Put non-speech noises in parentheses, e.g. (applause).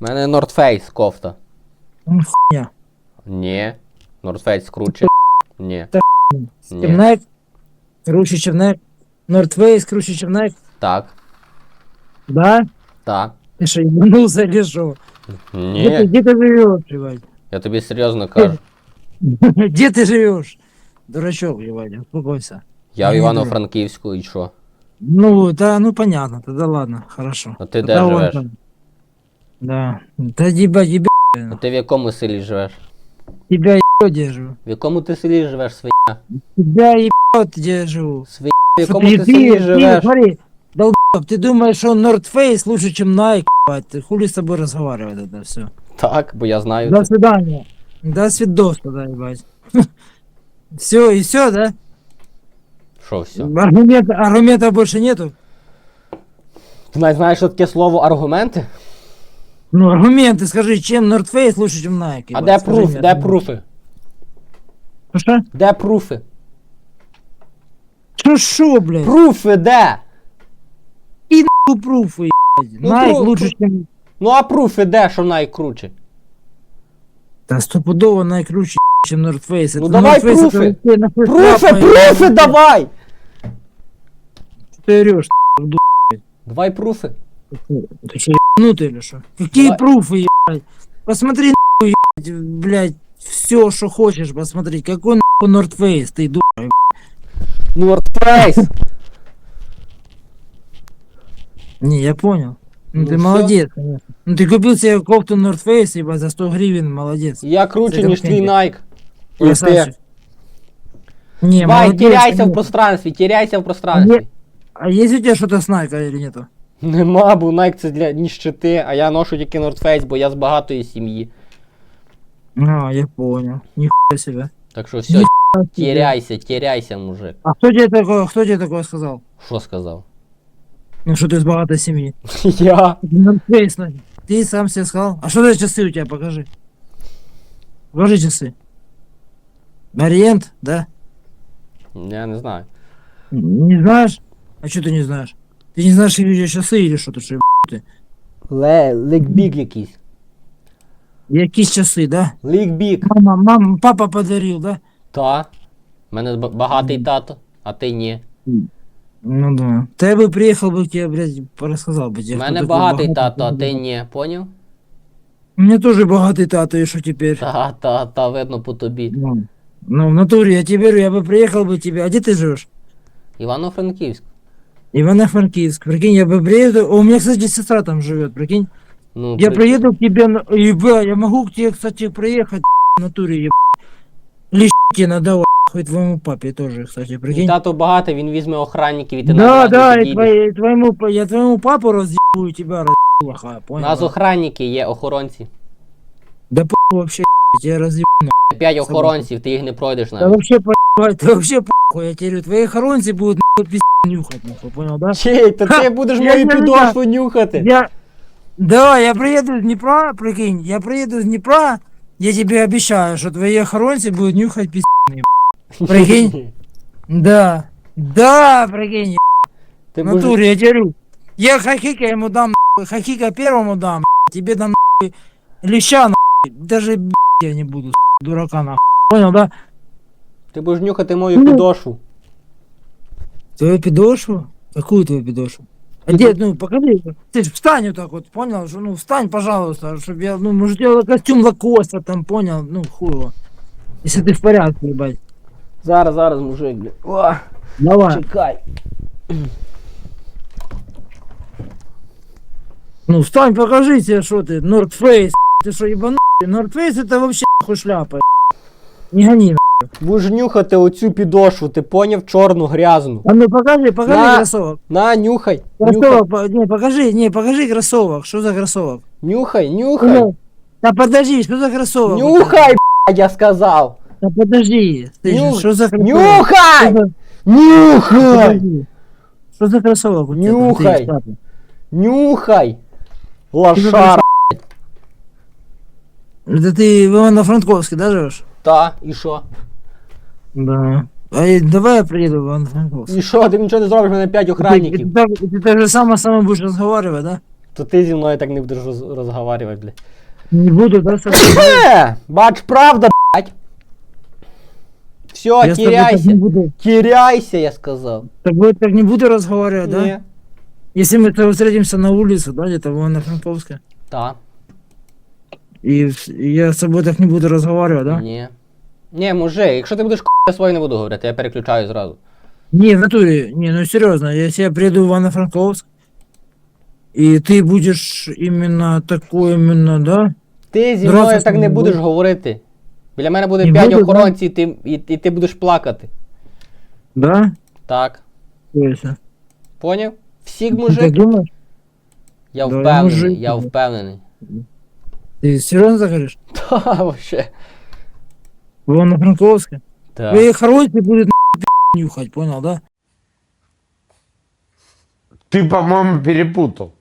У мене North Face кофта. Ну, хуйня. Ні. North Face круче. Ні. Ні. Чернек, круче чернек. North Face, круче чернек. Так. Да? Так. Ты что, ебанулся или что? Где, ты, Ні. где ты живешь, ебать? Я тобі серйозно кажу. (laughs) Где ты живешь? Дурачок, ебать, успокойся. Я в Ні, Івано-Франківську і що? Ну, да, ну понятно, тогда ладно, хорошо. А ти де Тогда живеш? ладно. Да. Да ебать, ебать, А ти в якому селі живеш? тебя ебать, где я живу. В якому ти селі живеш, свиня? Тебя ебать, где я живу. Свиня, в якому Смотри, ти селі ты, живеш? смотри, долбоеб, ты думаешь, что North Face лучше, чем Nike, ебать, ты хули с тобой разговаривать это все. Так, бо я знаю. До це. свидания. До свидос тогда, ебать. (laughs) Все, и все, да? Що, все? Аргумент, аргументов больше нету? Ти навіть знаєш, що таке слово аргументи? Ну, аргументы, скажи, чем North Face лучше, чем Nike? А ебать, де скажи пруф? мне Де аргумент. пруфи? Ну Что? Де пруфи? Что, шо, блядь? Пруфи де? Ну, пруфы, ебать. Ну, Nike пру- лучше, чем... Ну а пруфи де, що найкруче? Да стопудово Nike круче, чем North Face. Ну, Это давай North Face, пруфы. это вообще нахуй Пруфи, тряпа, пруфи ебать. давай! Ты орешь, Давай пруфи. Ты че, ебанутый или что? Какие Давай. пруфы, ебать? Посмотри, нахуй, ебать, блядь, все, что хочешь посмотреть. Какой нахуй North Face, ты ду... North Face. Не, я понял. Ну, Ну, ты всё. молодец, конечно. Ну ты купил себе кофту North Face, ебать, за 100 гривен, молодец. Я круче, Це ніж твій конкретно. Nike. І ти. Красавчик. Не, Давай, молодец, теряйся в конечно. пространстві, теряйся в пространстві. А есть у тебя что-то с Nike или нету? Нема, бо Nike це для ніщити, а я ношу тільки North Face, бо я з багатої сім'ї. А, я понял. Нихуя себе. Так що все, теряйся, теряйся, мужик. А кто тебе такое, кто тебе такое сказал? Що сказав? Ну, что ты из богатой семьи. (laughs) Я. North Face, ну, Ты сам себе сказал. А что за часы у тебя, покажи. Покажи часы. Ориент, да? Я не знаю. Не знаешь? А что ты не знаешь? Ты не знаешь, какие у тебя часы или что-то, что Ле, лікбік якийсь. Якісь часы, да? Лікбік. Мама, мама, папа подарил, да? Та. У мене ба- багатий тато, а ти ні. Ну да. Ты я бы приехал бы, тебе, блядь, рассказал бы тебе. У кто мене такой багатий богатый, тато, а кто ти такой. ні. Поняв? У меня тоже богатый тато, и что теперь? Та, та, та, видно по тобі. Ну, ну, в натуре, я тебе говорю, я бы приехал бы тебе. А где ты живешь? Івано-Франківськ. Ивано-Франкивск. Прикинь, я бы приеду. О, у меня, кстати, сестра там живет, прикинь. Ну, Я при- приеду к тебе, на- еба, я могу к тебе, кстати, приехать (laughs) в натуре, еб... Лещи надавать, (laughs) хоть твоему папе тоже, кстати, Мій прикинь. тато багатий, він візьме охранників і ти Да, назад да, не и підійдеш. твои- твоему, па- я твоему папу разъебу, тебя разъебу, лоха, У понял? нас да? охранники є, охоронці. Да по вообще, (laughs) я разъебу. П'ять охоронців, ти їх не пройдеш Да навіть. вообще, поебать, да вообще похуй, я тебе говорю, твои хоронцы будут нахуй пиздец нюхать, нахуй, понял, да? Чей, то ти будеш Я мою не підошву нюхати. Я... Да, я приеду из Днепра, прикинь, я приеду из Днепра, я тебе обещаю, что твои охоронцы будут нюхать пиздец. (laughs) Прикинь? Да, да, прикинь, Ти в будеш... натуре, я тебе говорю. Я хахика ему дам, нахуй, хахика первому дам, тебе дам нахуй, леща, нахуй, даже б***ь, я не буду, с***, дурака, нахуй. Понял, да? Ти будеш нюхати мою Ну. підошву. Твою пидошу? Какую твою пидошу? А где, ну, покажи. Ты ж встань вот так вот, понял? Что, ну, встань, пожалуйста, чтобы я, ну, может, я костюм лакоста там, понял? Ну, хуй. Если ты в порядке, ебать. Зараз, зараз, мужик, бля. О, Давай. чекай. Ну, встань, покажи себе, что ты, Face. Ты что? North Face это вообще нахуй шляпа. Не гони. Будеш нюхати оцю підошву, ти поняв чорну, грязну. А ну, покажи, покажи На. кроссовок. На, нюхай. Нюхай, Кроссовок, по- не, покажи, не, покажи кроссовок. Что за кроссовок? нюхай, нюхай. Ну, Да подожди, что за кроссовок? Нюхай, б***ь, я сказав. Да подожди, ты же, Нюх- что за кроссовок? Нюхай! Что за- Нюхай! Подожди. Что за кроссовок у тебя? там, Нюхай. ты, кстати? Нюхай! Лошара. Это ты в Ивано-Франковске, да, живешь? Та, і що? Да. А и давай я приеду в Ивано-Франковск. І що, ти нічого не зробиш, в мене п'ять Ты, охранників. ты так, ты так же само со мной будешь разговаривать, да? То ти зі мною так не будеш роз, розговарювати, блядь. Не буду, да, с тобой? Е, бач, правда, блядь. Все, Я с тобой так не теряйся. буду. Теряйся, я сказав. С тобой так не буду разговаривать, да? Ні. Если мы с тобой встретимся на улице, да, где-то в Ивано-Франковске, Та. и, вс- и я с тобой так не буду разговаривать, да? Ні. Ні, мужик, якщо ти будеш к***, я свою не буду говорити, я переключаю зразу. Не, в натуре, не, ну серьезно, если я приеду в Ивано-Франковск, и ты будешь именно такой, именно, да? Ти зі Зразу мною ж так не не будеш буду. говорити. Біля мене буде Не 5 буду, да? охоронців, і ти, і, і ти будеш плакати. Да? Так. То есть, а? Поняв? Всіх Ты так мужик? думаешь? Я Да, я впевнений, мужик, я да. впевнений. Ты серьезно так говоришь? (laughs) Та, вообще. В на Франковске? Вы Твои хоройки будут нюхать, понял, да? Ты, по-моему, перепутал.